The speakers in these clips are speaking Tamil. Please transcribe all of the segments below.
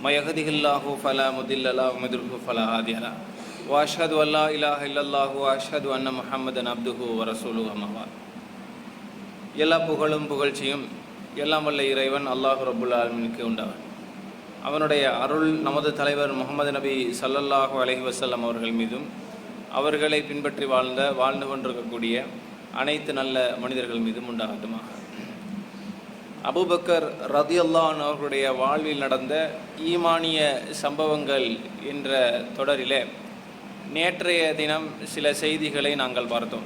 ما يهده الله فلا مضل له ومن يضلل فلا هادي له وأشهد أن لا إله إلا الله وأشهد أن محمدا عبده ورسوله أما بعد எல்லா புகழும் புகழ்ச்சியும் எல்லாம் வல்ல இறைவன் அல்லாஹ் ரபுல் ஆலமினுக்கு உண்டாவன் அவனுடைய அருள் நமது தலைவர் முகமது நபி ஸல்லல்லாஹு அலைஹி வஸல்லம் அவர்கள் மீதும் அவர்களை பின்பற்றி வாழ்ந்த வாழ்ந்து கொண்டிருக்கக்கூடிய அனைத்து நல்ல மனிதர்கள் மீதும் உண்டாகட்டுமாக அபுபக்கர் ரதியல்லான் அவர்களுடைய வாழ்வில் நடந்த ஈமானிய சம்பவங்கள் என்ற தொடரிலே நேற்றைய தினம் சில செய்திகளை நாங்கள் பார்த்தோம்.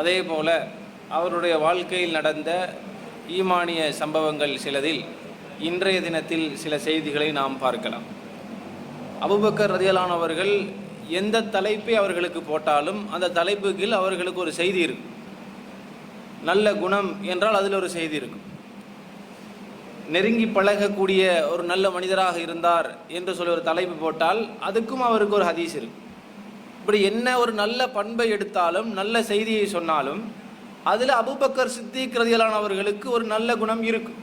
அதே போல அவருடைய வாழ்க்கையில் நடந்த ஈமானிய சம்பவங்கள் சிலதில் இன்றைய தினத்தில் சில செய்திகளை நாம் பார்க்கலாம். அபுபக்கர் ரதியலானவர்கள் எந்த தலைப்பை அவர்களுக்கு போட்டாலும் அந்த தலைப்புக்கு அவர்களுக்கு ஒரு செய்தி இருக்கும். நல்ல குணம் என்றால் அதில் ஒரு செய்தி இருக்கும். நெருங்கி பழகக்கூடிய ஒரு நல்ல மனிதராக இருந்தார் என்று சொல்லி ஒரு தலைப்பு போட்டால் அதுக்கும் அவருக்கு ஒரு ஹதீஸ் இருக்கு. இப்படி என்ன ஒரு நல்ல பண்பை எடுத்தாலும் நல்ல செய்தியை சொன்னாலும் அதில் அபுபக்கர் சித்திக் ரதியலான் ஒரு நல்ல குணம் இருக்கும்.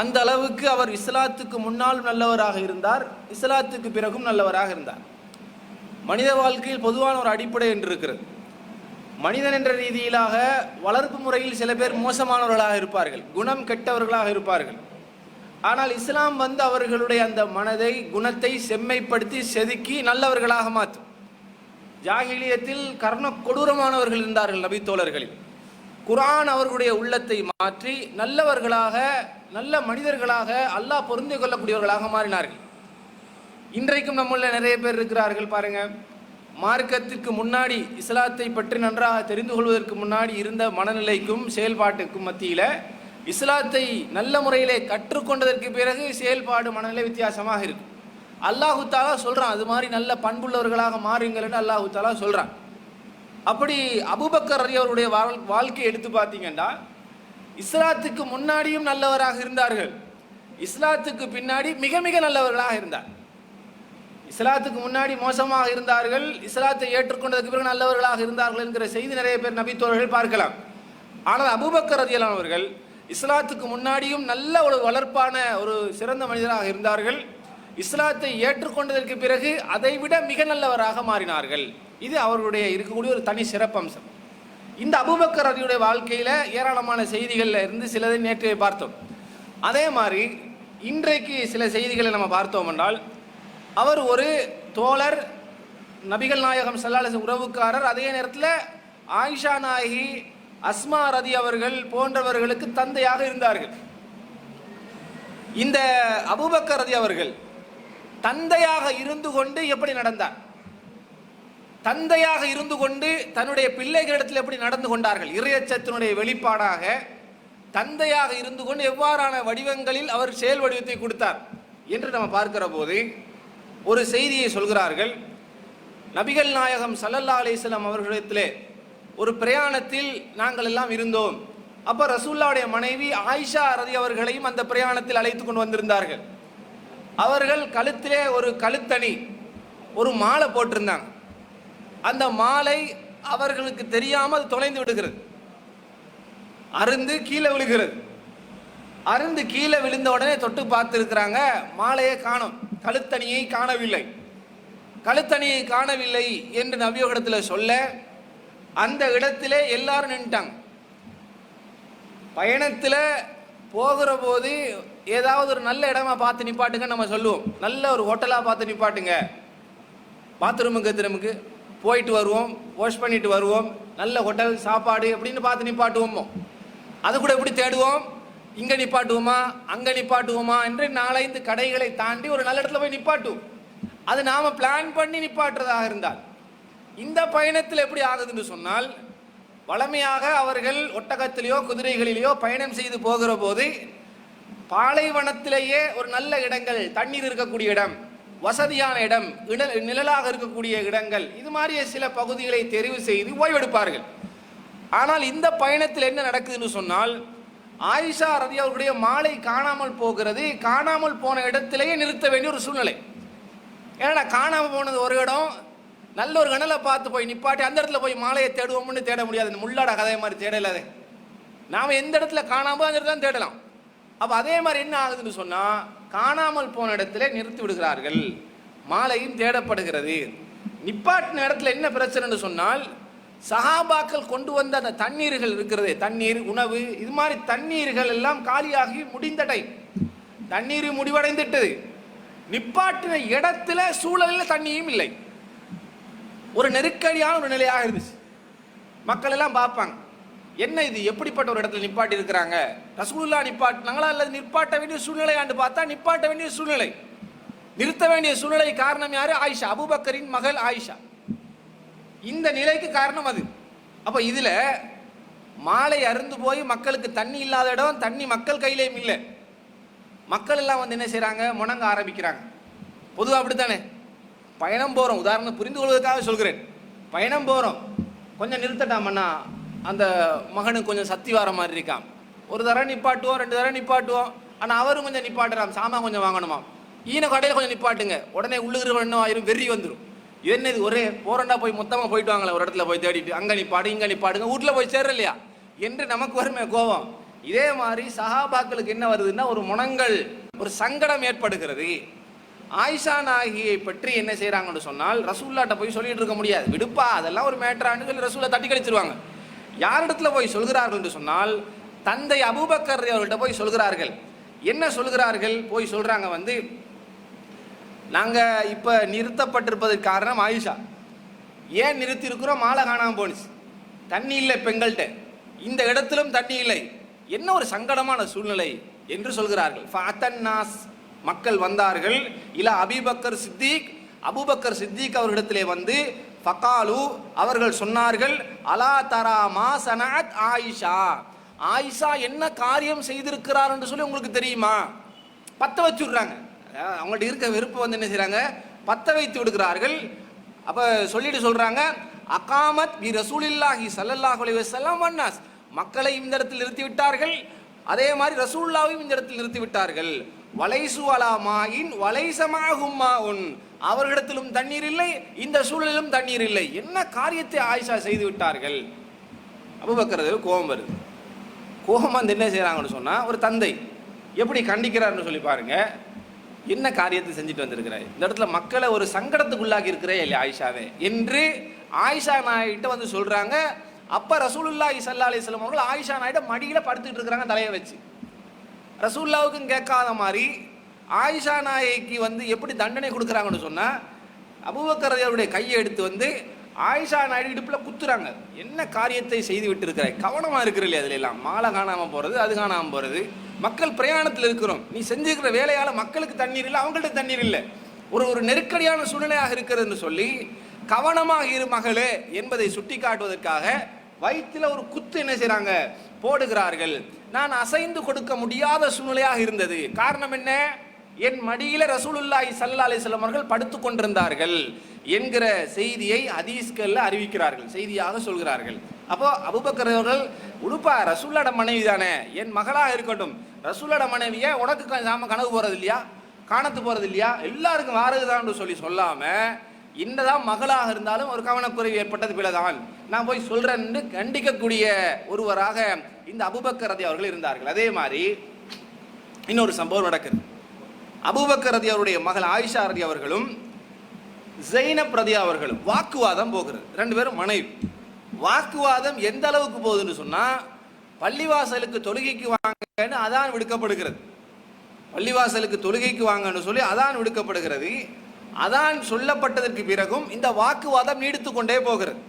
அந்த அளவுக்கு அவர் இஸ்லாத்துக்கு முன்னாலும் நல்லவராக இருந்தார் இஸ்லாத்துக்கு பிறகும் நல்லவராக இருந்தார். மனித வாழ்க்கையில் பொதுவான ஒரு அடிப்படை என்று இருக்கிறது. மனிதன் என்ற ரீதியிலாக வளர்ப்பு முறையில் சில பேர் மோசமானவர்களாக இருப்பார்கள் குணம் கெட்டவர்களாக இருப்பார்கள். ஆனால் இஸ்லாம் வந்து அவர்களுடைய அந்த மனதை குணத்தை செம்மைப்படுத்தி செதுக்கி நல்லவர்களாக மாற்றும். ஜாகிலியத்தில் கர்ண கொடூரமானவர்கள் இருந்தார்கள் நபித்தோழர்களில் குரான் அவர்களுடைய உள்ளத்தை மாற்றி நல்லவர்களாக நல்ல மனிதர்களாக அல்லாஹ் பொருந்திக் கொள்ளக்கூடியவர்களாக மாறினார்கள். இன்றைக்கும் நம்மள நிறைய பேர் இருக்கிறார்கள் பாருங்கள் மார்க்கத்திற்கு முன்னாடி இஸ்லாத்தை பற்றி நன்றாக தெரிந்து கொள்வதற்கு முன்னாடி இருந்த மனநிலைக்கும் செயல்பாட்டுக்கும் மத்தியில் இஸ்லாத்தை நல்ல முறையிலே கற்றுக்கொண்டதற்கு பிறகு செயல்பாடு மனநிலை வித்தியாசமாக இருக்கும். அல்லாஹு தாலா சொல்கிறான் அது மாதிரி நல்ல பண்புள்ளவர்களாக மாறுங்கள்னு அல்லாஹு தாலா சொல்கிறான் அப்படி அபுபக்கர் அலி அவருடைய வாழ் வாழ்க்கையை எடுத்து பார்த்தீங்கன்னா இஸ்லாத்துக்கு முன்னாடியும் நல்லவராக இருந்தார்கள். இஸ்லாத்துக்கு பின்னாடி மிக மிக நல்லவர்களாக இருந்தார். இஸ்லாத்துக்கு முன்னாடி மோசமாக இருந்தார்கள் இஸ்லாத்தை ஏற்றுக்கொண்டதுக்கு பிறகு நல்லவர்களாக இருந்தார்கள் என்கிற செய்தி நிறைய பேர் நபித்தோழர்கள் பார்க்கலாம். ஆனால் அபூபக்கர் ரதியலான் அவர்கள் இஸ்லாத்துக்கு முன்னாடியும் நல்ல ஒரு வளர்ப்பான ஒரு சிறந்த மனிதராக இருந்தார்கள். இஸ்லாத்தை ஏற்றுக்கொண்டதற்கு பிறகு அதைவிட மிக நல்லவராக மாறினார்கள். இது அவர்களுடைய இருக்கக்கூடிய ஒரு தனி சிறப்பம்சம். இந்த அபூபக்கர் அதியுடைய வாழ்க்கையில் ஏராளமான செய்திகளில் இருந்து சிலதை நேற்று பார்த்தோம். அதே மாதிரி இன்றைக்கு சில செய்திகளை நம்ம பார்த்தோம் என்றால் அவர் ஒரு தோழர் நபிகள் நாயகம் சல்லாஹ் உறவுக்காரர். அதே நேரத்தில் ஆயிஷா நாயகி அஸ்மா ரதி அவர்கள் போன்றவர்களுக்கு தந்தையாக இருந்தார்கள். இந்த அபுபக்கர் ரதி அவர்கள் தந்தையாக இருந்து கொண்டு எப்படி நடந்தார்? தந்தையாக இருந்து கொண்டு தன்னுடைய பிள்ளைகளிடத்தில் எப்படி நடந்து கொண்டார்கள்? இறையச்சத்தினுடைய வெளிப்பாடாக தந்தையாக இருந்து கொண்டு எவ்வாறான வடிவங்களில் அவர் செயல் வடிவத்தை கொடுத்தார் என்று நம்ம பார்க்கிற போது ஒரு செய்தியை சொல்கிறார்கள். நபிகள் நாயகம் சல்லல்லா அலிஸ்லாம் அவர்களிடத்திலே ஒரு பிரயாணத்தில் நாங்கள் எல்லாம் இருந்தோம். அப்போ ரசூல்லாவுடைய மனைவி ஆயிஷா ரதி அவர்களையும் அந்த பிரயாணத்தில் அழைத்து கொண்டு வந்திருந்தார்கள். அவர்கள் கழுத்திலே ஒரு கழுத்தணி ஒரு மாலை போட்டிருந்தாங்க. அந்த மாலை அவர்களுக்கு தெரியாமல் அது தொலைந்து விடுகிறது. அருந்து கீழே விழுகிறது. அருந்து கீழே விழுந்த உடனே தொட்டு பார்த்துருக்குறாங்க மாலையே காணும். கழுத்தணியை காணவில்லை. கழுத்தணியை காணவில்லை என்று நபியோகத்தில் சொல்ல அந்த இடத்திலே எல்லாரும் நின்ட்டாங்க பயணத்தில் போகிற போது ஏதாவது ஒரு நல்ல இடமா பார்த்து நிப்பாட்டுங்க நம்ம சொல்லுவோம். நல்ல ஒரு ஹோட்டலாக பார்த்து நிப்பாட்டுங்க. பாத்ரூமுக்கு திரும்புக்கு போயிட்டு வருவோம் வாஷ் பண்ணிட்டு வருவோம். நல்ல ஹோட்டல் சாப்பாடு அப்படின்னு பார்த்து நிப்பாட்டுவோமோ. அது கூட எப்படி தேடுவோம்? இங்கே நிப்பாட்டுவோமா? அங்கே நிப்பாட்டுவோமா? என்று நாலைந்து கடைகளை தாண்டி ஒரு நல்ல இடத்துல போய் நிப்பாட்டுவோம் அது நாம பிளான் பண்ணி நிப்பாட்டுறதாக இருந்தால். இந்த பயணத்தில் எப்படி ஆகுதுன்னு சொன்னால் வளமையாக அவர்கள் ஒட்டகத்திலேயோ குதிரைகளிலேயோ பயணம் செய்து போகிற போது பாலைவனத்திலேயே ஒரு நல்ல இடங்கள் தண்ணீர் இருக்கக்கூடிய இடம் வசதியான இடம் இட நிழலாக இருக்கக்கூடிய இடங்கள் இது மாதிரிய சில பகுதிகளை தெரிவு செய்து ஓய்வெடுப்பார்கள். ஆனால் இந்த பயணத்தில் என்ன நடக்குதுன்னு சொன்னால் ஆயிஷா ரதி அவர்களுடைய மாலை காணாமல் போகிறது காணாமல் போன இடத்திலேயே நிறுத்த வேண்டிய ஒரு சூழ்நிலை. ஏன்னா காணாமல் போனது ஒரு இடம் நல்ல ஒரு கணலை பார்த்து போய் நிப்பாட்டி அந்த இடத்துல போய் மாலையை தேடுவோம்னு தேட முடியாது. இந்த முள்ளாட கதை மாதிரி தேடலாது நாம் எந்த இடத்துல காணாமல் அந்த இடத்துல தான் தேடலாம். அப்போ அதே மாதிரி என்ன ஆகுதுன்னு சொன்னால் காணாமல் போன இடத்துல நிறுத்தி விடுகிறார்கள். மாலையும் தேடப்படுகிறது. நிப்பாட்டின இடத்துல என்ன பிரச்சனைன்னு சொன்னால் சஹாபாக்கள் கொண்டு வந்த அந்த தண்ணீர்கள் இருக்கிறது தண்ணீர் உணவு இது மாதிரி தண்ணீர்கள் எல்லாம் காலியாகி முடிந்தடை. தண்ணீர் முடிவடைந்துட்டது. நிப்பாட்டின இடத்துல சூழலில் தண்ணியும் இல்லை. ஒரு நெருக்கடியான ஒரு நிலையாக இருந்துச்சு. மக்கள் எல்லாம் பார்ப்பாங்க என்ன இது? எப்படிப்பட்ட ஒரு இடத்துல நிப்பாட்டி இருக்கிறாங்க? ரசகுல்லா நிப்பாட்டினாங்களா? அல்லது நிப்பாட்ட வேண்டிய சூழ்நிலையாண்டு பார்த்தா நிப்பாட்ட வேண்டிய சூழ்நிலை. நிறுத்த வேண்டிய சூழ்நிலை காரணம் யாரு? ஆயிஷா அபுபக்கரின் மகள் ஆயிஷா. இந்த நிலைக்கு காரணம் அது. அப்ப இதுல மாலை அருந்து போய் மக்களுக்கு தண்ணி இல்லாத இடம் தண்ணி மக்கள் கையிலேயும் இல்லை. மக்கள் எல்லாம் வந்து என்ன செய்கிறாங்க முணங்க ஆரம்பிக்கிறாங்க. பொதுவாக அப்படித்தானே? பயணம் போறோம். உதாரணம் புரிந்து கொள்வதற்காக சொல்கிறேன். பயணம் போறோம். கொஞ்சம் நிறுத்தட்டாமண்ணா அந்த மகனுக்கு கொஞ்சம் சக்தி வர மாதிரி இருக்கான். ஒரு தடவை நிப்பாட்டுவோம் ரெண்டு தடவை நிப்பாட்டுவோம். ஆனால் அவரும் கொஞ்சம் நிப்பாட்டுறான். சாமான் கொஞ்சம் வாங்கணுமா ஈன கடையில் கொஞ்சம் நிப்பாட்டுங்க. உடனே உள்ளுகிற என்ன ஆயிரும் வெறி வந்துடும் என்ன இது? ஒரே போறண்டா போய் மொத்தமாக போயிட்டு வாங்களே ஒரு இடத்துல போய் தேடிட்டு. அங்கே பாடு இங்கே பாடுங்க வீட்டில் போய் சேர இல்லையா என்று நமக்கு வருமே கோபம். இதே மாதிரி சஹாபாக்களுக்கு என்ன வருதுன்னா ஒரு முனங்கள் ஒரு சங்கடம் ஏற்படுகிறது. ஆயிஷா நாகியை பற்றி என்ன செய்கிறாங்கன்னு சொன்னால் ரசூல்லாட்ட போய் சொல்லிட்டு இருக்க முடியாது. விடுப்பா அதெல்லாம் ஒரு மேட்ரான்னு சொல்லி ரசூலை தட்டி கழிச்சிருவாங்க. யாரிடத்துல போய் சொல்கிறார்கள் என்று சொன்னால் தந்தை அபூபக்கர் அவர்கள்ட்ட போய் சொல்கிறார்கள். என்ன சொல்கிறார்கள்? போய் சொல்கிறாங்க வந்து நாங்கள் இப்போ நிறுத்தப்பட்டிருப்பதற்கு காரணம் ஆயிஷா. ஏன் நிறுத்தியிருக்கிறோம்? மாலை காணாம போணுச்சு. தண்ணி இல்லை பெண்கள்கிட்ட. இந்த இடத்திலும் தண்ணி இல்லை. என்ன ஒரு சங்கடமான சூழ்நிலை என்று சொல்கிறார்கள். ஃபாத்தன்னாஸ் மக்கள் வந்தார்கள். இல அபிபக்கர் சித்திக். அபூபக்கர் சித்திக் அவர்களிடத்திலே வந்து ஃபகாலு அவர்கள் சொன்னார்கள் அலா தரா மாசனாத் ஆயிஷா. ஆயிஷா என்ன காரியம் செய்திருக்கிறார் என்று சொல்லி உங்களுக்கு தெரியுமா? பத்த வச்சுடுறாங்க அவங்கள்ட்ட இருக்க வெறுப்பு வந்து என்ன செய்கிறாங்க பத்த வைத்து விடுகிறார்கள். அப்போ சொல்லிட்டு சொல்கிறாங்க அகாமத் பி ரசூலில்லாஹி சல்லல்லாஹ் அலைவசல்லாம் வண்ணாஸ் வன்னாஸ் மக்களை இந்த இடத்தில் நிறுத்தி விட்டார்கள் அதே மாதிரி ரசூல்லாவையும் இந்த இடத்தில் நிறுத்தி விட்டார்கள் வலைசு அலாமாயின் வலைசமாகும் மாஉன். அவர்களிடத்திலும் தண்ணீர் இல்லை இந்த சூழலிலும் தண்ணீர் இல்லை. என்ன காரியத்தை ஆயிஷா செய்து விட்டார்கள்? அபுபக்கர் கோபம் வருது. கோபம் வந்து என்ன செய்கிறாங்கன்னு சொன்னால் ஒரு தந்தை எப்படி கண்டிக்கிறார்னு சொல்லி பாருங்கள் என்ன காரியத்தை செஞ்சுட்டு வந்திருக்கிறாய்? இந்த இடத்துல மக்களை ஒரு சங்கடத்துக்குள்ளாகி இருக்கிறே இல்லையா ஆயிஷாவே? என்று ஆயிஷா நாயிட்ட வந்து சொல்கிறாங்க அப்போ ரசூலுல்லா இசல்லா அலைஹி வஸல்லம் அவர்கள் ஆயிஷா நாயிட்ட மடியில் படுத்துட்டு இருக்கிறாங்க தலையை வச்சு. ரசூல்லாவுக்கும் கேட்காத மாதிரி ஆயிஷா நாய்க்கு வந்து எப்படி தண்டனை கொடுக்குறாங்கன்னு சொன்னால் அபுபக்கரையருடைய கையை எடுத்து வந்து ஆயிஷா நாயுடு இடுப்பில் குத்துறாங்க. என்ன காரியத்தை செய்து விட்டிருக்கிறாய்? கவனமாக இருக்கிற இல்லையா அதுல எல்லாம் மாலை காணாமல் போகிறது அது காணாமல் போகிறது மக்கள் பிரயாணத்தில் இருக்கிறோம். நீ செஞ்சுக்கிற வேலையால் மக்களுக்கு தண்ணீர் இல்லை அவங்கள்ட்ட தண்ணீர் இல்லை. ஒரு ஒரு நெருக்கடியான சூழ்நிலையாக இருக்கிறதுன்னு சொல்லி கவனமாக இரு மகளே என்பதை சுட்டி காட்டுவதற்காக வயிற்றில் ஒரு குத்து என்ன செய்கிறாங்க போடுகிறார்கள். நான் அசைந்து கொடுக்க முடியாத சூழ்நிலையாக இருந்தது. காரணம் என்ன? என் மடியில ரசூலுல்லாஹி சல்லா அலைஹி அவர்கள் படுத்து கொண்டிருந்தார்கள் என்கிற செய்தியை அதீஸ்கல்ல அறிவிக்கிறார்கள். செய்தியாக சொல்கிறார்கள். அப்போ அபுபக்கர் அவர்கள் உடுப்பா ரசூல்லோட மனைவி தானே என் மகளாக இருக்கட்டும். ரசூலோட மனைவியை உனக்கு நாம கனவு போறது இல்லையா? காணத்து போறது இல்லையா? எல்லாருக்கும் வாரதுதான் சொல்லி சொல்லாம என்னதான் மகளாக இருந்தாலும் ஒரு கவனக்குறைவு ஏற்பட்டது பிளதான் நான் போய் சொல்றேன்னு கண்டிக்கக்கூடிய ஒருவராக இந்த அபுபக்கர் அவர்கள் இருந்தார்கள். அதே மாதிரி இன்னொரு சம்பவம் நடக்குது. அபுபக்கர் ரதி அவருடைய மகள் ஆயிஷா ரதி அவர்களும் ஜெயினப் ரதி அவர்களும் வாக்குவாதம் போகிறது. ரெண்டு பேரும் மனைவி. வாக்குவாதம் எந்த அளவுக்கு போகுதுன்னு சொன்னா பள்ளிவாசலுக்கு தொழுகைக்கு வாங்கன்னு அதான் விடுக்கப்படுகிறது. பள்ளிவாசலுக்கு தொழுகைக்கு வாங்கன்னு சொல்லி அதான் விடுக்கப்படுகிறது. அதான் சொல்லப்பட்டதற்கு பிறகும் இந்த வாக்குவாதம் நீடித்து கொண்டே போகிறது.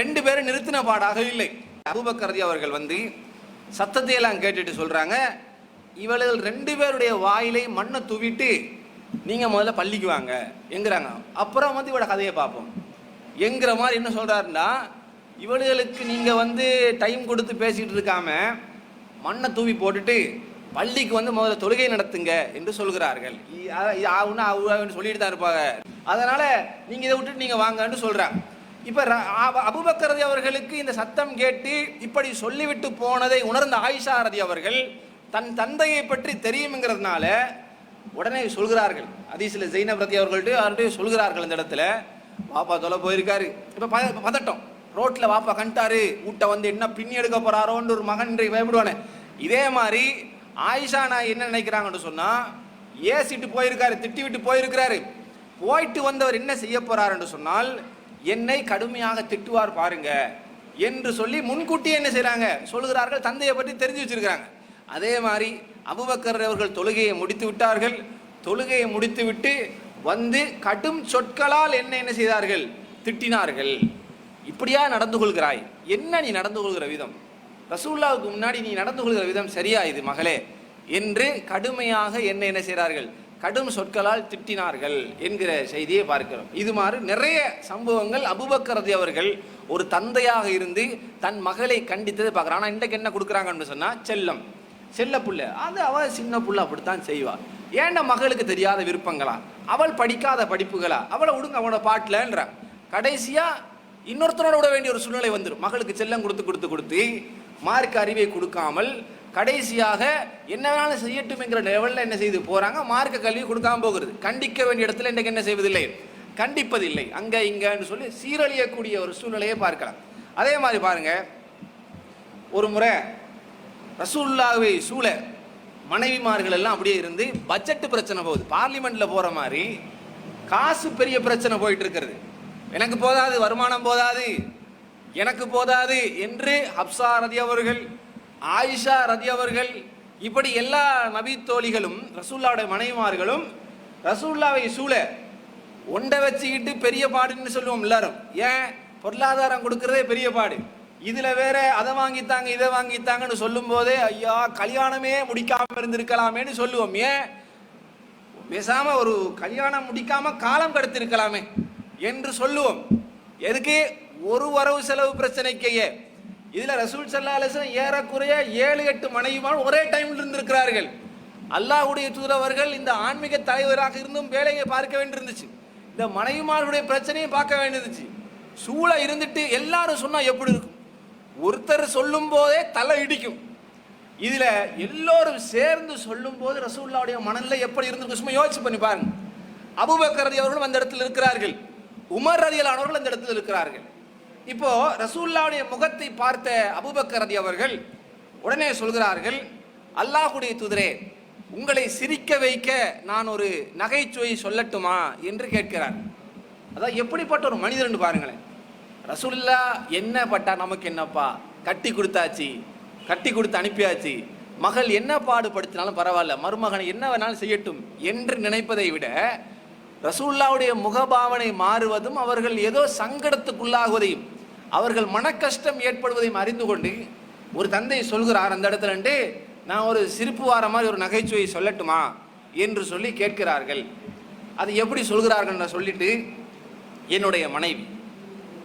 ரெண்டு பேரும் நிறுத்தின பாடாக இல்லை. அபுபக்கரதி அவர்கள் வந்து சத்தத்தை எல்லாம் கேட்டுட்டு சொல்றாங்க. இவர்கள் ரெண்டு பேருடைய வாயிலை மண்ணை தூவிட்டு நீங்க முதல்ல பள்ளிக்கு வாங்க எங்கிறாங்க அப்புறம் வந்து இவட கதையை பார்ப்போம். எங்கிற மாதிரி என்ன சொல்றாருன்னா இவளுகளுக்கு நீங்க வந்து டைம் கொடுத்து பேசிட்டு இருக்காம மண்ணை தூவி போட்டுட்டு பள்ளிக்கு வந்து முதல்ல தொழுகை நடத்துங்க என்று சொல்கிறார்கள். இ- அ- சொல்லிட்டு தான் இருப்பாங்க. அதனால நீங்க இதை விட்டுட்டு நீங்க வாங்கன்னு சொல்கிறாங்க இப்ப ர- அவர்களுக்கு இந்த சத்தம் கேட்டு இப்படி சொல்லிவிட்டு போனதை உணர்ந்த ஆயிஷா ரதி அவர்கள் தன் தந்தையை பற்றி தெரியுங்கிறதுனால உடனே சொல்கிறார்கள். அதீசில ஜெயினப் ரதி அவர்கள்ட்ட அவர்கிட்ட சொல்கிறார்கள் இந்த இடத்துல. பாப்பா தொலை போயிருக்காரு. இப்போ பதட்டம். ரோட்டில் வாப்பா கண்டாரு. வீட்டை வந்து என்ன பின்னி எடுக்க போறாரோன்னு ஒரு மகன் இன்றைக்கு பயப்படுவானே. இதே மாதிரி ஆயிஷா நான் என்ன நினைக்கிறாங்கன்னு சொன்னால் ஏசிட்டு போயிருக்காரு திட்டி விட்டு போயிருக்கிறாரு. போயிட்டு வந்தவர் என்ன செய்ய போறாருன்னு சொன்னால் என்னை கடுமையாக திட்டுவார் பாருங்க என்று சொல்லி முன்கூட்டியே என்ன செய்கிறாங்க சொல்கிறார்கள் தந்தையை பற்றி தெரிஞ்சு வச்சிருக்கிறாங்க. அதே மாதிரி அபுபக்கர் அவர்கள் தொழுகையை முடித்து விட்டார்கள். தொழுகையை முடித்துவிட்டு வந்து கடும் சொற்களால் என்ன என்ன செய்தார்கள்? திட்டினார்கள். இப்படியா நடந்து கொள்கிறாய்? என்ன நீ நடந்து கொள்கிற விதம்? ரசூல்லாவுக்கு முன்னாடி நீ நடந்து கொள்கிற விதம் சரியா இது மகளே? என்று கடுமையாக என்ன என்ன செய்கிறார்கள்? கடும் சொற்களால் திட்டினார்கள் என்கிற செய்தியை பார்க்கிறோம். இது மாதிரி நிறைய சம்பவங்கள் அபுபக்கரதி அவர்கள் ஒரு தந்தையாக இருந்து தன் மகளை கண்டித்ததை பார்க்குறான் ஆனால் இன்றைக்கு என்ன கொடுக்குறாங்கன்னு சொன்னால் செல்லம். செல்ல புள்ள. அது அவள் சின்ன புள்ள அப்படித்தான் செய்வா. ஏன்டா மகளுக்கு தெரியாத விருப்பங்களா? அவள் படிக்காத படிப்புகளா? அவளை விடுங்க அவனோட பாட்டிலன்ற. கடைசியா இன்னொருத்தனோட விட வேண்டிய ஒரு சூழ்நிலை வந்துடும் மகளுக்கு செல்லம் கொடுத்து கொடுத்து கொடுத்து மார்க் அறிவை கொடுக்காமல் கடைசியாக என்ன வேணாலும் செய்யட்டும்ங்கிற லெவலில் என்ன செய்து போகிறாங்க மார்க்க கல்வி கொடுக்காம போகிறது. கண்டிக்க வேண்டிய இடத்துல இன்றைக்கு என்ன செய்வதில்லை? கண்டிப்பதில்லை. அங்கே இங்கேன்னு சொல்லி சீரழியக்கூடிய ஒரு சூழ்நிலையை பார்க்கலாம். அதே மாதிரி பாருங்கள் ஒரு முறை ரசூல்லாவை சூழ. மனைவிமார்கள் எல்லாம் அப்படியே இருந்து பட்ஜெட் பிரச்சனை போகுது. பார்லிமெண்ட்ல போற மாதிரி காசு பெரிய பிரச்சனை போயிட்டு இருக்கிறது எனக்கு போதாது வருமானம் போதாது எனக்கு போதாது என்று ஹப்சா ரதி அவர்கள் ஆயிஷா ரதி அவர்கள் இப்படி எல்லா நபி தோழிகளும் ரசூல்லாவுடைய மனைவிமார்களும் ரசூல்லாவை சூழ ஒண்டை வச்சுக்கிட்டு பெரிய பாடுன்னு சொல்லுவோம் எல்லாரும். ஏன்? பொருளாதாரம் கொடுக்கறதே பெரிய பாடு. இதுல வேற அதை வாங்கித்தாங்க இதை வாங்கித்தாங்கன்னு சொல்லும் போதே ஐயா கல்யாணமே முடிக்காம இருந்திருக்கலாமேன்னு சொல்லுவோம். ஏன்? பேசாம ஒரு கல்யாணம் முடிக்காம காலம் கடத்திருக்கலாமே என்று சொல்லுவோம். எதுக்கு? ஒரு வரவு செலவு பிரச்சனைக்கையே. இதுல ரசூல் சல்லா அலிஸ்லாம் ஏறக்குறைய ஏழு எட்டு மனைவிமார் ஒரே டைம்ல இருந்திருக்கிறார்கள். அல்லாஹ்வுடைய தூதரவர்கள் இந்த ஆன்மீக தலைவராக இருந்தும் வேலையை பார்க்க வேண்டியிருந்துச்சு. இந்த மனைவிமார்களுடைய பிரச்சனையும் பார்க்க வேண்டியிருந்துச்சு. சூழ இருந்துட்டு எல்லாரும் சொன்னா எப்படி இருக்கும்? ஒருத்தர் சொல்லும் போதே தலை இடிக்கும். இதுல எல்லோரும் சேர்ந்து சொல்லும் போது ரசூல்லாவுடைய மனநிலை எப்படி இருந்திருக்கு சும்மா யோசிச்சு பண்ணி பாருங்க. அபூபக்கர் ரதி அவர்களும் அந்த இடத்தில் இருக்கிறார்கள். உமர் ரதியலானவர்கள் அந்த இடத்தில் இருக்கிறார்கள். இப்போ ரசூல்லாவுடைய முகத்தை பார்த்த அபூபக்கர் ரதி அவர்கள் உடனே சொல்கிறார்கள் அல்லாஹுடைய துதிரே உங்களை சிரிக்க வைக்க நான் ஒரு நகைச்சுவை சொல்லட்டுமா? என்று கேட்கிறார். அதான் எப்படிப்பட்ட ஒரு மனிதர்னு பாருங்களேன். ரசுல்லா என்ன பட்டா? நமக்கு என்னப்பா? கட்டி கொடுத்தாச்சு. கட்டி கொடுத்து அனுப்பியாச்சு. மகள் என்ன பாடுபடுத்தினாலும் பரவாயில்ல. மருமகனை என்ன வேணாலும் செய்யட்டும் என்று நினைப்பதை விட ரசூல்லாவுடைய முகபாவனை மாறுவதும் அவர்கள் ஏதோ சங்கடத்துக்குள்ளாகுவதையும் அவர்கள் மனக்கஷ்டம் ஏற்படுவதையும் அறிந்து கொண்டு ஒரு தந்தை சொல்கிறார் அந்த இடத்துல நான் ஒரு சிரிப்பு வார மாதிரி ஒரு நகைச்சுவை சொல்லட்டுமா? என்று சொல்லி கேட்கிறார்கள். அது எப்படி சொல்கிறார்கள் சொல்லிட்டு என்னுடைய மனைவி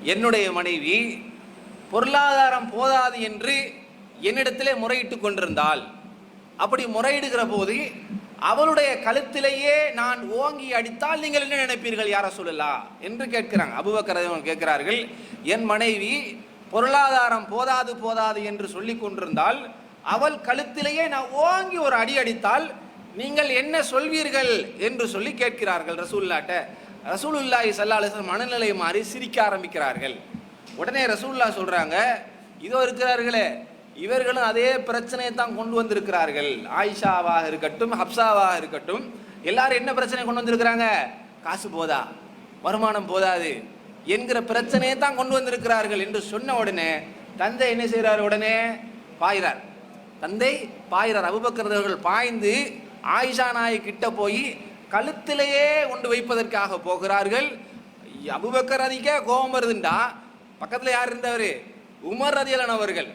என்னுடைய மனைவி பொருளாதாரம் போதாது என்று என்னிடத்திலே முறையிட்டு கொண்டிருந்தாள். அப்படி முறையிடுகிற போது அவளுடைய கழுத்திலேயே நான் ஓங்கி அடித்தால் நீங்கள் என்ன நினைப்பீர்கள்? யார சொல்லலா? என்று கேட்கிறாங்க. அபுபக்கர் கேட்கிறார்கள் என் மனைவி பொருளாதாரம் போதாது போதாது என்று சொல்லி கொண்டிருந்தால் அவள் கழுத்திலேயே நான் ஓங்கி ஒரு அடி அடித்தால் நீங்கள் என்ன சொல்வீர்கள்? என்று சொல்லி கேட்கிறார்கள் ரசூல்லாட்ட ரசூலுல்லாஹி சல்லா அலிஸ்லாம் மனநிலை மாறி சிரிக்க ஆரம்பிக்கிறார்கள். உடனே ரசூல்லா சொல்கிறாங்க இதோ இருக்கிறார்களே இவர்களும் அதே பிரச்சனையை தான் கொண்டு வந்திருக்கிறார்கள். ஆயிஷாவாக இருக்கட்டும் ஹப்சாவாக இருக்கட்டும் எல்லாரும் என்ன பிரச்சனை கொண்டு வந்திருக்கிறாங்க? காசு போதா? வருமானம் போதாது. என்கிற பிரச்சனையை தான் கொண்டு வந்திருக்கிறார்கள். என்று சொன்ன உடனே தந்தை என்ன செய்கிறார் உடனே? பாயிறார். தந்தை பாயிறார். அபுபக்கர் அவர்கள் பாய்ந்து ஆயிஷா நாய் கிட்ட போய் கழுத்திலேயே கொண்டு வைப்பதற்காக போகிறார்கள். அபுபக்கர் அதிக கோபம் வருதுண்டா. பக்கத்தில் யார் இருந்தவர்? உமர் ரதியலன் அவர்கள்.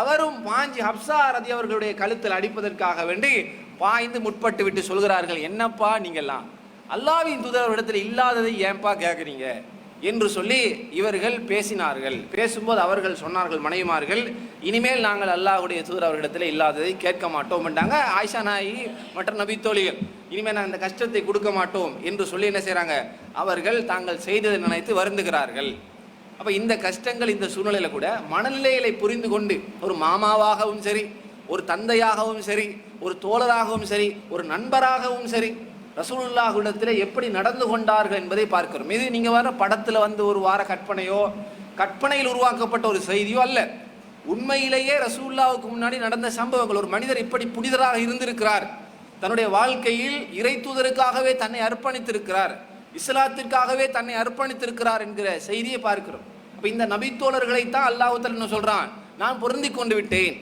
அவரும் பாஞ்சி ஹப்சா ரதி அவர்களுடைய கழுத்தில் அடிப்பதற்காக வேண்டி பாய்ந்து முற்பட்டு விட்டு சொல்கிறார்கள். என்னப்பா நீங்கள்லாம் அல்லாவின் தூதர் இடத்துல இல்லாததை ஏன்பா கேட்குறீங்க என்று சொல்லி இவர்கள் பேசினார்கள். பேசும்போது அவர்கள் சொன்னார்கள் மனைவிமார்கள் இனிமேல் நாங்கள் அல்லாஹுடைய தூதர் அவர்களிடத்தில் இல்லாததை கேட்க மாட்டோம் என்றாங்க. ஆயிஷா நாயி மற்ற நபித்தோழிகள் இனிமேல் நாங்கள் இந்த கஷ்டத்தை கொடுக்க மாட்டோம் என்று சொல்லி என்ன செய்கிறாங்க அவர்கள் தாங்கள் செய்ததை நினைத்து வருந்துகிறார்கள். அப்போ இந்த கஷ்டங்கள் இந்த சூழ்நிலையில் கூட மனநிலைகளை புரிந்து கொண்டு ஒரு மாமாவாகவும் சரி ஒரு தந்தையாகவும் சரி ஒரு தோழராகவும் சரி ஒரு நண்பராகவும் சரி ரசூலுல்லாஹுடத்தில் எப்படி நடந்து கொண்டார்கள் என்பதை பார்க்கிறோம். இது நீங்கள் வர படத்தில் வந்து ஒரு வார கற்பனையோ கற்பனையில் உருவாக்கப்பட்ட ஒரு செய்தியோ அல்ல. உண்மையிலேயே ரசூல்லாவுக்கு முன்னாடி நடந்த சம்பவங்கள் ஒரு மனிதர் இப்படி புனிதராக இருந்திருக்கிறார். தன்னுடைய வாழ்க்கையில் இறை தூதருக்காகவே தன்னை அர்ப்பணித்திருக்கிறார். இஸ்லாத்திற்காகவே தன்னை அர்ப்பணித்திருக்கிறார் என்கிற செய்தியை பார்க்கிறோம். அப்போ இந்த நபித்தோழர்களை தான் அல்லாஹுத்தல் என்ன சொல்கிறான் நான் பொருந்தி கொண்டு விட்டேன்.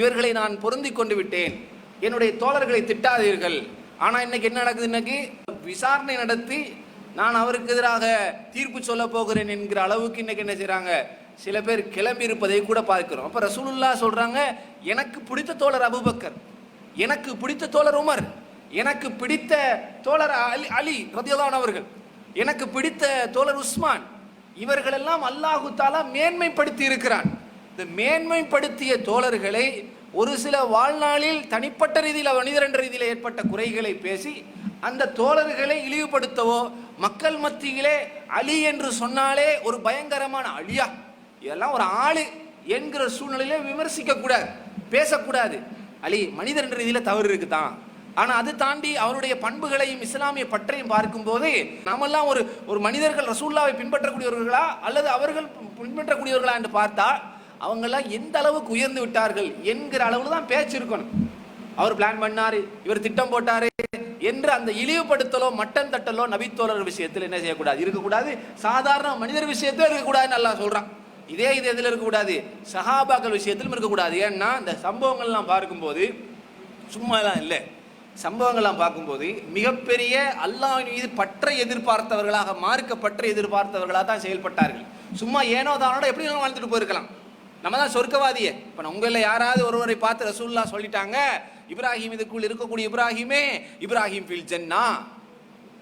இவர்களை நான் பொருந்தி கொண்டு விட்டேன். என்னுடைய தோழர்களை திட்டாதீர்கள். ஆனால் இன்னைக்கு என்ன நடக்குது? இன்னைக்கு விசாரணை நடத்தி நான் அவருக்கு எதிராக தீர்ப்பு சொல்ல போகிறேன் என்கிற அளவுக்கு இன்னைக்கு என்ன செய்கிறாங்க சில பேர் கிளம்பி இருப்பதை கூட பார்க்கிறோம். அப்போ ரசூலுல்லா சொல்கிறாங்க எனக்கு பிடித்த தோழர் அபுபக்கர் எனக்கு பிடித்த தோழர் உமர் எனக்கு பிடித்த தோழர் அலி அலி ரதியல்லான் அவர்கள் எனக்கு பிடித்த தோழர் உஸ்மான் இவர்களெல்லாம் அல்லாஹு தாலா மேன்மைப்படுத்தி இருக்கிறான். இந்த மேன்மைப்படுத்திய தோழர்களை ஒரு சில வாழ்நாளில் தனிப்பட்ட ரீதியில் மனிதர் என்ற ரீதியில் ஏற்பட்ட குறைகளை பேசி அந்த தோழர்களை இழிவுபடுத்தவோ மக்கள் மத்தியிலே அலி என்று சொன்னாலே ஒரு பயங்கரமான அழியா. இதெல்லாம் ஒரு ஆளு என்கிற சூழ்நிலையில விமர்சிக்க கூடாது பேசக்கூடாது. அலி மனிதர் என்ற ரீதியில் தவறு இருக்குதான். ஆனால் அது தாண்டி அவருடைய பண்புகளையும் இஸ்லாமிய பற்றையும் பார்க்கும்போது நாமெல்லாம் ஒரு ஒரு மனிதர்கள் ரசூல்லாவை பின்பற்றக்கூடியவர்களா அல்லது அவர்கள் பின்பற்றக்கூடியவர்களா என்று பார்த்தால் அவங்கெல்லாம் எந்த அளவுக்கு உயர்ந்து விட்டார்கள் என்கிற அளவில் தான் பேச்சு இருக்கணும். அவர் பிளான் பண்ணார் இவர் திட்டம் போட்டார் என்று அந்த இழிவுபடுத்தலோ மட்டன் தட்டலோ நபித்தோழர் விஷயத்தில் என்ன செய்யக்கூடாது? இருக்கக்கூடாது. சாதாரண மனிதர் விஷயத்தில் இருக்கக்கூடாதுன்னு நல்லா சொல்கிறான் இதே இது எதில் இருக்கக்கூடாது? சஹாபாக்கள் விஷயத்திலும் இருக்கக்கூடாது. ஏன்னா இந்த சம்பவங்கள்லாம் பார்க்கும்போது சும்மாலாம் இல்லை. சம்பவங்கள்லாம் பார்க்கும்போது மிகப்பெரிய அல்லாஹ்வின் மீது பற்றை எதிர்பார்த்தவர்களாக மார்க்க பற்ற எதிர்பார்த்தவர்களாக தான் செயல்பட்டார்கள். சும்மா ஏனோ தானோட எப்படி வாழ்ந்துட்டு போயிருக்கலாம். நம்ம தான் சொர்க்கவாதியே. இப்போ உங்களில் யாராவது ஒருவரை பார்த்து ரசூல்லா சொல்லிட்டாங்க இப்ராஹிம் இதுக்குள் இருக்கக்கூடிய இப்ராஹிமே இப்ராஹிம் ஃபில் ஜன்னா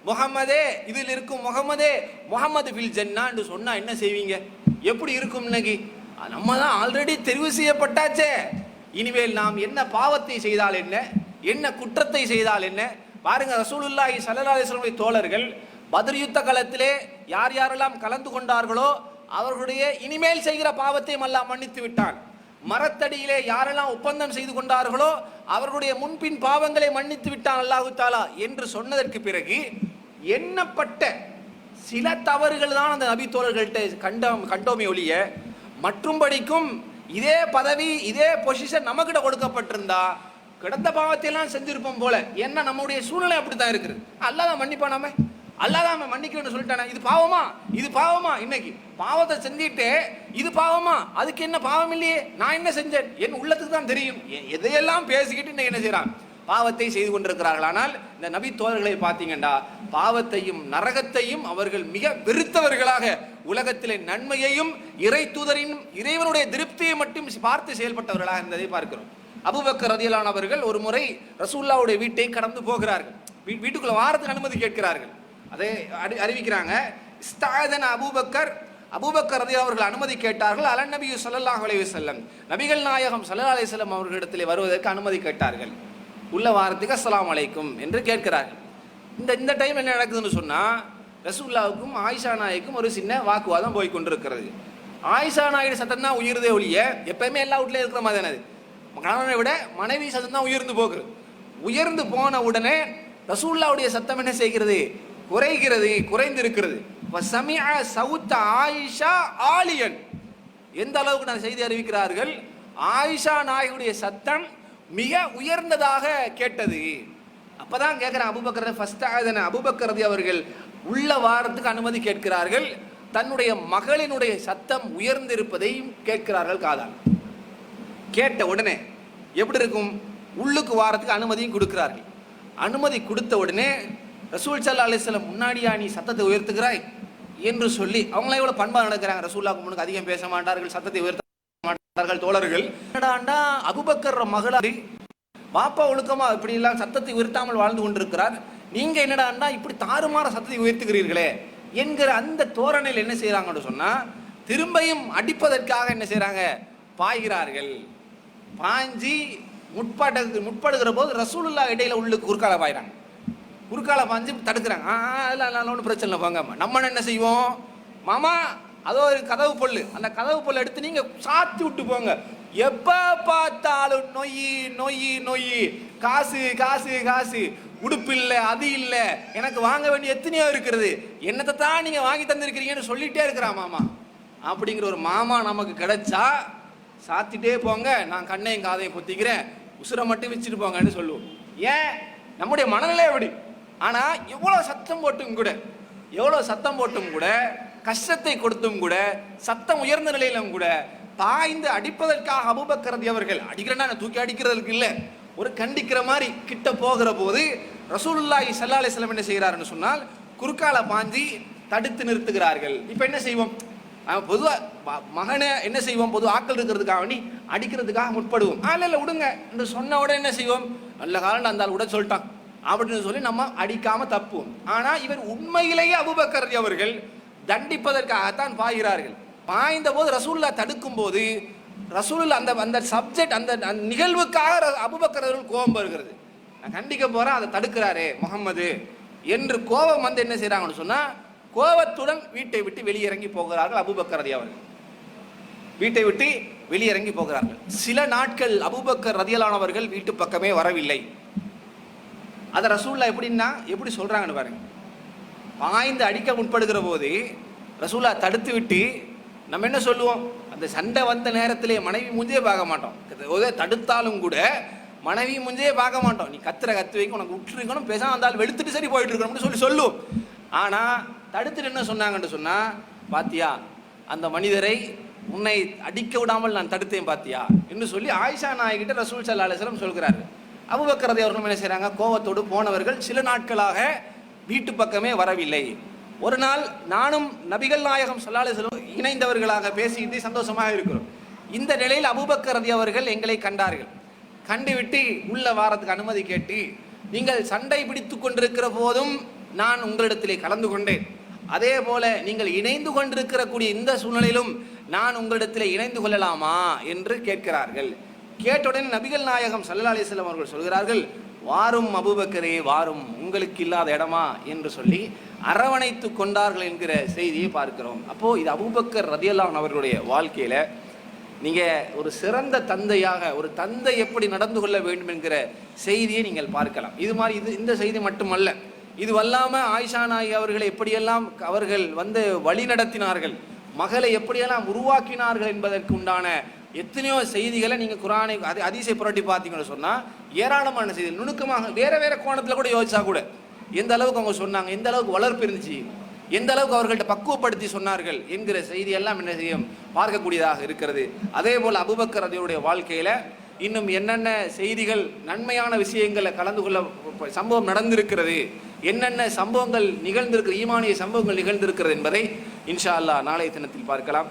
முகமதே இதில் இருக்கும் முகமதே முகமது ஃபில் ஜென்னான்னு சொன்னால் என்ன செய்வீங்க? எப்படி இருக்கும் இன்னைக்கு? நம்ம தான் ஆல்ரெடி தெரிவு செய்யப்பட்டாச்சே. இனிமேல் நாம் என்ன பாவத்தை செய்தால் என்ன? என்ன குற்றத்தை செய்தால் என்ன? பாருங்க ரசூலுல்லாஹி சல்லா அலிஸ்லமுடைய தோழர்கள் பத்ர் யுத்த காலத்திலே யார் யாரெல்லாம் கலந்து கொண்டார்களோ அவர்களுடைய இனிமேல் செய்கிற பாவத்தையும் அல்லாஹ் மன்னித்து விட்டான். மரத்தடியிலே யாரெல்லாம் ஒப்பந்தம் செய்து கொண்டார்களோ அவர்களுடைய முன்பின் பாவங்களை மன்னித்து விட்டான் அல்லாஹு தாலா என்று சொன்னதற்கு பிறகு எண்ணப்பட்ட சில தவறுகள் தான் அந்த நபி தோழர்கள்ட்ட கண்டோம் கண்டோமே ஒழிய மற்றும்படிக்கும் இதே பதவி இதே பொசிஷன் நம்மக்கிட்ட கொடுக்கப்பட்டிருந்தா கிடந்த பாவத்தையெல்லாம் செஞ்சிருப்போம் போல. ஏன்னா நம்முடைய சூழ்நிலை அப்படித்தான் இருக்குது. அல்லாதான் மன்னிப்பானாமே அல்லாத அவன் மன்னிக்கிறேன்னு சொல்லிட்டானே. இது பாவமா? இது பாவமா? இன்னைக்கு பாவத்தை செஞ்சுட்டு இது பாவமா? அதுக்கு என்ன பாவம் இல்லையே? நான் என்ன செஞ்சேன்? என் உள்ளத்துக்கு தான் தெரியும். எதையெல்லாம் பேசிக்கிட்டு இன்னைக்கு என்ன செய்யறான் பாவத்தை செய்து கொண்டிருக்கிறார்கள். ஆனால் இந்த நபி தோழர்களை பார்த்தீங்கன்னா பாவத்தையும் நரகத்தையும் அவர்கள் மிக வெறுத்தவர்களாக உலகத்திலே நன்மையையும் இறை தூதரின் இறைவனுடைய திருப்தியை மட்டும் பார்த்து செயல்பட்டவர்களாக இருந்ததை பார்க்கிறோம். அபுபக்கர் ரதியலானவர்கள் ஒரு முறை ரசூல்லாவுடைய வீட்டை கடந்து போகிறார்கள். வீட்டுக்குள்ள வாரத்துக்கு அனுமதி கேட்கிறார்கள். அதை அறி- அறிவிக்கிறாங்க. இஸ்தாதன அபூபக்கர் அபூபக்கர் ரதி அவர்கள் அனுமதி கேட்டார்கள். அலன் நபி ஸல்லல்லாஹு அலைஹி நபிகள் நாயகம் சல்லா அலைஹி அவர்களிடத்தில் வருவதற்கு அனுமதி கேட்டார்கள். உள்ள வாரத்துக்கு அஸ்லாம் அலைக்கும் என்று கேட்கிறார்கள். இந்த இந்த டைம் என்ன நடக்குதுன்னு சொன்னால் ரசூல்லாவுக்கும் ஆயிஷா நாய்க்கும் ஒரு சின்ன வாக்குவாதம் போய் கொண்டிருக்கிறது. ஆயிஷா நாயுடு சத்தம் தான் உயிர்தே ஒழிய எப்பயுமே எல்லா வீட்லேயும் இருக்கிற மாதிரி தானே அது. கணவனை விட மனைவி சத்தம் தான் உயர்ந்து போகிறது உயர்ந்து போன உடனே ரசூல்லாவுடைய சத்தம் என்ன செய்கிறது? குறைகிறது குறைந்திருக்கிறது. சவுத்த ஆயிஷா ஆலியன். எந்த அளவுக்கு நான் செய்தி அறிவிக்கிறார்கள்? ஆயிஷா நாயகுடைய சத்தம் மிக உயர்ந்ததாக கேட்டது. அப்பதான் கேட்கிறேன் அபுபக்கர் ஃபர்ஸ்ட் ஆதன அபுபக்கரதி அவர்கள் உள்ள வாரத்துக்கு அனுமதி கேட்கிறார்கள். தன்னுடைய மகளினுடைய சத்தம் உயர்ந்திருப்பதையும் கேட்கிறார்கள் காதால். கேட்ட உடனே எப்படி இருக்கும்? உள்ளுக்கு வாரத்துக்கு அனுமதியும் கொடுக்கிறார்கள். அனுமதி கொடுத்த உடனே ரசூல் சல்லா அலிஸ்லாம் முன்னாடியா நீ சத்தத்தை உயர்த்துக்கிறாய் என்று சொல்லி அவங்களாம் எவ்வளோ பண்பாக நடக்கிறாங்க. ரசூல்லா முன்னுக்கு அதிகம் பேச மாட்டார்கள் சத்தத்தை உயர்த்த மாட்டார்கள் தோழர்கள். என்னடாண்டா அபுபக்கர் மகளாரி பாப்பா ஒழுக்கமா இப்படி எல்லாம் சத்தத்தை உயர்த்தாமல் வாழ்ந்து கொண்டிருக்கிறார். நீங்க என்னடாண்டா இப்படி தாறுமாற சத்தத்தை உயர்த்துகிறீர்களே என்கிற அந்த தோரணையில் என்ன செய்றாங்கன்னு சொன்னா திரும்பியும் அடிப்பதற்காக என்ன செய்கிறாங்க பாய்கிறார்கள். பாய்ஞ்சி முற்பட முற்படுகிற போது ரசூலுல்லா இடையில உள்ளுக்கு குறுக்கால பாயிறாங்க. குறுக்கால பாஞ்சு தடுக்கிறாங்க. ஆ ஆ, ஒன்றும் பிரச்சனை இல்லை போங்க நம்ம என்ன செய்வோம்? மாமா அதோ ஒரு கதவு பொல்லு. அந்த கதவு பொல் எடுத்து நீங்க சாத்தி விட்டு போங்க. எப்ப பார்த்தாலும் நொய் நொய் நொய். காசு காசு காசு. உடுப்பு இல்லை அது இல்லை. எனக்கு வாங்க வேண்டிய எத்தனையோ இருக்கிறது. என்னத்தை தான் நீங்க வாங்கி தந்திருக்கிறீங்கன்னு சொல்லிட்டே இருக்கிறான் மாமா. அப்படிங்கிற ஒரு மாமா நமக்கு கிடைச்சா சாத்திட்டே போங்க. நான் கண்ணையும் காதையும் பொத்திக்கிறேன். உசுரை மட்டும் வச்சுட்டு போங்கன்னு சொல்லுவோம். ஏன்? நம்முடைய மனநிலை எப்படி? ஆனால் இவ்வளோ சத்தம் போட்டும் கூட எவ்வளோ சத்தம் போட்டும் கூட கஷ்டத்தை கொடுத்தும் கூட சத்தம் உயர்ந்த நிலையிலும் கூட பாய்ந்து அடிப்பதற்காக அபுபக்கரதி அவர்கள் அடிக்கிறேன்னா தூக்கி அடிக்கிறதுக்கு இல்லை. ஒரு கண்டிக்கிற மாதிரி கிட்ட போகிற போது ரசூலுல்லாஹி ஸல்லல்லாஹு அலைஹி என்ன செய்கிறாருன்னு சொன்னால் குறுக்கால பாஞ்சி தடுத்து நிறுத்துகிறார்கள். இப்போ என்ன செய்வோம்? பொதுவாக ம- மகனை என்ன செய்வோம்? பொது ஆக்கள் இருக்கிறதுக்காக வேண்டி அடிக்கிறதுக்காக முற்படுவோம். ஆ இல்லை இல்லை விடுங்க. என்று சொன்ன உடனே என்ன செய்வோம்? நல்ல காலம் அந்த ஆள் விட சொல்லிட்டான். அப்படின்னு சொல்லி நம்ம அடிக்காம தப்புவோம். ஆனா இவர் உண்மையிலேயே அபுபக்கர் அவர்கள் தண்டிப்பதற்காகத்தான் பாய்கிறார்கள் பாய்ந்த போது ரசூல்லா தடுக்கும் போது ரசூல் அந்த அந்த சப்ஜெக்ட் அந்த நிகழ்வுக்காக ர- அவர்கள் கோபம் வருகிறது. நான் கண்டிக்க போறேன் அதை தடுக்கிறாரே முகம்மது என்று கோபம் வந்து என்ன செய்கிறாங்கன்னு சொன்னா கோபத்துடன் வீட்டை விட்டு வெளியிறங்கி போகிறார்கள் அபுபக்கர் அவர்கள். வீட்டை விட்டு வெளியிறங்கி போகிறார்கள். சில நாட்கள் அபூபக்கர் ரதியலானவர்கள் வீட்டு பக்கமே வரவில்லை. அதை ரசூல்லா எப்படின்னா எப்படி சொல்கிறாங்கன்னு பாருங்க. பாய்ந்து அடிக்க முற்படுகிற போது ரசூல்லா தடுத்து விட்டு நம்ம என்ன சொல்லுவோம்? அந்த சண்டை வந்த நேரத்திலே மனைவி முஞ்சே பார்க்க மாட்டோம். தடுத்தாலும் கூட மனைவி முஞ்சே பார்க்க மாட்டோம். நீ கத்துற கத்து வைக்க உனக்கு விட்டுருக்கணும் பேசாம வந்தால் வெளுத்துட்டு சரி போயிட்டு இருக்கணும்னு சொல்லி சொல்லுவோம் ஆனால் தடுத்துட்டு என்ன சொன்னாங்கன்னு சொன்னால் பாத்தியா அந்த மனிதரை உன்னை அடிக்க விடாமல் நான் தடுத்தேன் பாத்தியா என்று சொல்லி ஆயிஷா நாயகிட்ட ரசூல் சல்லா அலிஸ்லம் சொல்கிறாரு அபுபக்கரதை அவர்களும் என்ன செய்கிறாங்க கோவத்தோடு போனவர்கள் சில நாட்களாக வீட்டு பக்கமே வரவில்லை. ஒரு நாள் நானும் நபிகள் நாயகம் சொல்லாலும் இணைந்தவர்களாக பேசிக்கிட்டு சந்தோஷமாக இருக்கிறோம். இந்த நிலையில் அபுபக்கரதி அவர்கள் எங்களை கண்டார்கள். கண்டுவிட்டு உள்ள வாரத்துக்கு அனுமதி கேட்டு நீங்கள் சண்டை பிடித்து கொண்டிருக்கிற போதும் நான் உங்களிடத்திலே கலந்து கொண்டேன். அதே போல நீங்கள் இணைந்து கொண்டிருக்கிற கூடிய இந்த சூழ்நிலையிலும் நான் உங்களிடத்திலே இணைந்து கொள்ளலாமா? என்று கேட்கிறார்கள். கேட்டவுடன் நபிகள் நாயகம் சல்லா அலிஸ்லாம் அவர்கள் சொல்கிறார்கள் வாரும் அபூபக்கரே வாரும் உங்களுக்கு இல்லாத இடமா? என்று சொல்லி அரவணைத்து கொண்டார்கள் என்கிற செய்தியை பார்க்கிறோம். அப்போது இது அபூபக்கர் ரதியல்லான் அவர்களுடைய வாழ்க்கையில் நீங்கள் ஒரு சிறந்த தந்தையாக ஒரு தந்தை எப்படி நடந்து கொள்ள வேண்டும் என்கிற செய்தியை நீங்கள் பார்க்கலாம். இது மாதிரி இது இந்த செய்தி மட்டுமல்ல இது வல்லாமல் ஆயிஷா நாயகி அவர்களை எப்படியெல்லாம் அவர்கள் வந்து வழி நடத்தினார்கள் மகளை எப்படியெல்லாம் உருவாக்கினார்கள் என்பதற்கு உண்டான எத்தனையோ செய்திகளை நீங்கள் குரானை அது அதிசய புரட்டி பார்த்தீங்கன்னு சொன்னால் ஏராளமான செய்தி நுணுக்கமாக வேறு வேறு கோணத்தில் கூட யோசிச்சா கூட எந்த அளவுக்கு அவங்க சொன்னாங்க எந்த அளவுக்கு வளர்ப்பு இருந்துச்சு எந்த அளவுக்கு அவர்கள்ட்ட பக்குவப்படுத்தி சொன்னார்கள் என்கிற செய்தி எல்லாம் என்ன செய்யும் பார்க்கக்கூடியதாக இருக்கிறது. அதே போல் அபுபக்கர் ரதியுடைய வாழ்க்கையில் இன்னும் என்னென்ன செய்திகள் நன்மையான விஷயங்களை கலந்து கொள்ள சம்பவம் நடந்திருக்கிறது என்னென்ன சம்பவங்கள் நிகழ்ந்திருக்கிற ஈமானிய சம்பவங்கள் நிகழ்ந்திருக்கிறது என்பதை இன்ஷா அல்லாஹ் நாளைய தினத்தில் பார்க்கலாம்.